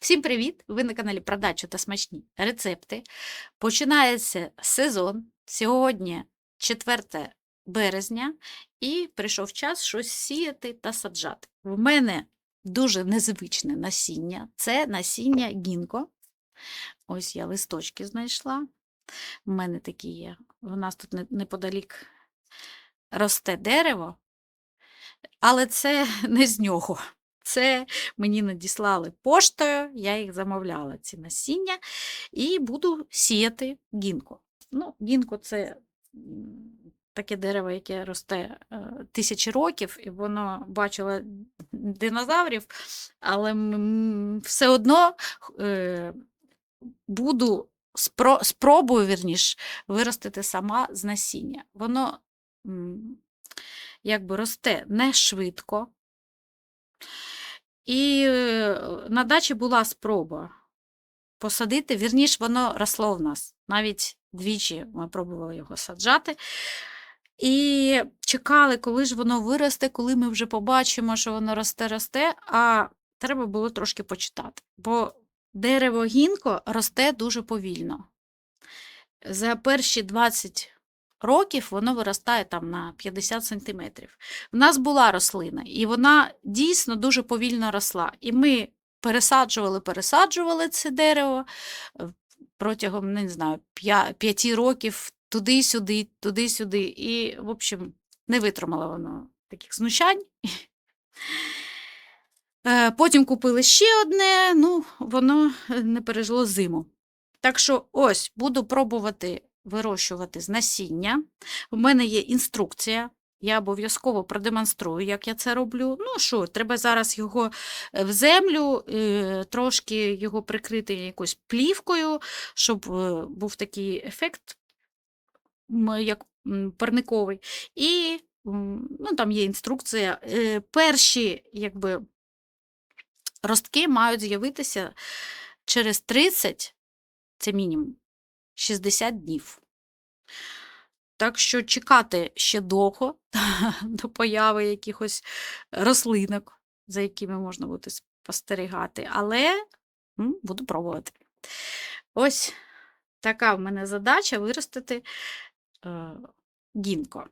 Всім привіт! Ви на каналі Продачу та смачні рецепти. Починається сезон. Сьогодні 4 березня, і прийшов час щось сіяти та саджати. В мене дуже незвичне насіння. Це насіння гінко. Ось я листочки знайшла. У мене такі є. У нас тут неподалік росте дерево, але це не з нього. Це мені надіслали поштою, я їх замовляла, ці насіння, і буду сіяти гінко. Ну, гінко це таке дерево, яке росте е, тисячі років, і воно бачило динозаврів, але все одно е, буду спро, спробую, вірніш, виростити сама з насіння. Воно якби росте не швидко. І е, на дачі була спроба посадити, вірніш, воно росло в нас. Навіть двічі ми пробували його саджати. І чекали, коли ж воно виросте, коли ми вже побачимо, що воно росте-росте, а треба було трошки почитати. Бо дерево гінко росте дуже повільно. За перші 20 років воно виростає там на 50 сантиметрів. У нас була рослина, і вона дійсно дуже повільно росла. І ми пересаджували, пересаджували це дерево е, протягом, не знаю, 5 років туди-сюди, туди-сюди. І, в общем, не витримало воно таких знущань. Е, Потім купили ще одне, ну, воно е, не пережило зиму. Так що ось буду пробувати вирощувати з насіння. У мене є інструкція. Я обов'язково продемонструю, як я це роблю. Ну що, треба зараз його е, в землю, е, трошки його прикрити якоюсь плівкою, щоб е, був такий ефект, як парниковий. І ну, там є інструкція. Перші якби, ростки мають з'явитися через 30, це мінімум, 60 днів. Так що чекати ще довго до появи якихось рослинок, за якими можна буде спостерігати, але буду пробувати. Ось така в мене задача виростити е, гінко.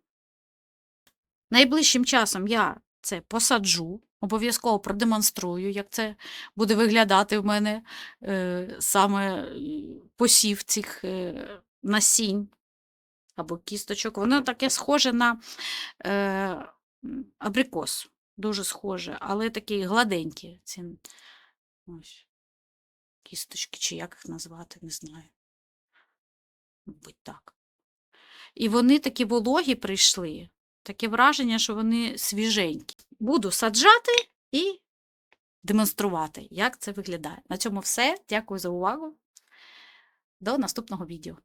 Найближчим часом я це посаджу, обов'язково продемонструю, як це буде виглядати в мене е, саме е, посів цих е, насінь або кісточок. Воно таке схоже на е, абрикос, дуже схоже, але такі гладенькі. Ці ось, кісточки, чи як їх назвати, не знаю. Мабуть, так. І вони такі вологі прийшли. Таке враження, що вони свіженькі. Буду саджати і демонструвати, як це виглядає. На цьому все. Дякую за увагу. До наступного відео.